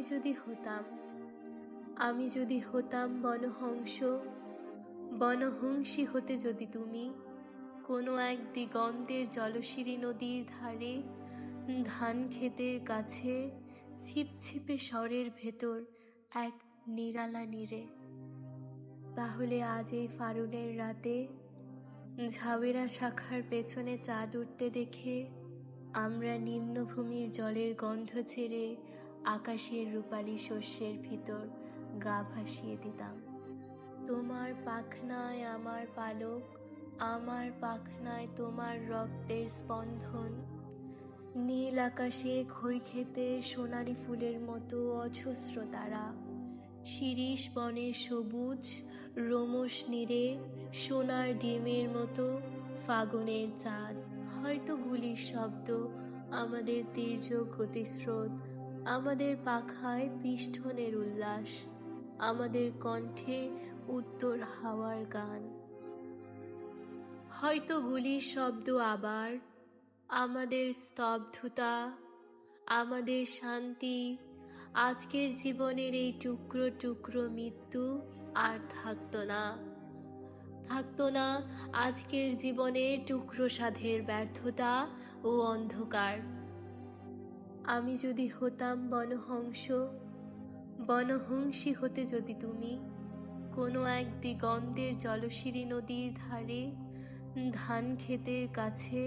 যদি হতাম, আমি যদি হতাম বনহংস, বনহংসী হতে যদি তুমি, কোনো এক দিগন্তের জলশিরি নদীর ধারে, ধান ক্ষেতের কাছে ছিপছিপে স্বরের ভেতর এক নিরালা নিরে। তাহলে আজ এই ফারুনের রাতে ঝাবেরা শাখার পেছনে চাঁদ উঠতে দেখে আমরা নিম্নভূমির জলের গন্ধ ছেড়ে আকাশের রূপালী শস্যের ভিতর গা ভাসিয়ে দিতাম। তোমার পাখনায় আমার পালক, আমার পাখনায় তোমার রক্তের স্পন্দন। নীল আকাশে খই খেতে সোনালি ফুলের মতো অজস্র তারা। শিরিষ বনের সবুজ, রোমস নীরে, সোনার ডিমের মতো ফাগুনের চাঁদ। হয়তো গুলির শব্দ আমাদের তীর্য গতিস্রোত আমাদের পাখায় পিষ্ঠনের উল্লাস, আমাদের কণ্ঠে উত্তর হাওয়ার গান। হয়তো গুলির শব্দ আবার, আমাদের স্তব্ধতা, আমাদের শান্তি, আজকের জীবনের এই টুকরো টুকরো মৃত্যু আর থাকতো না। থাকতো না আজকের জীবনের টুকরো সাধের ব্যর্থতা ও অন্ধকার। আমি যদি হতাম বনহংস, বনহংসী হতে যদি তুমি, কোনো এক দিগন্ধের জলশিরি নদীর ধারে ধান ক্ষেতের কাছে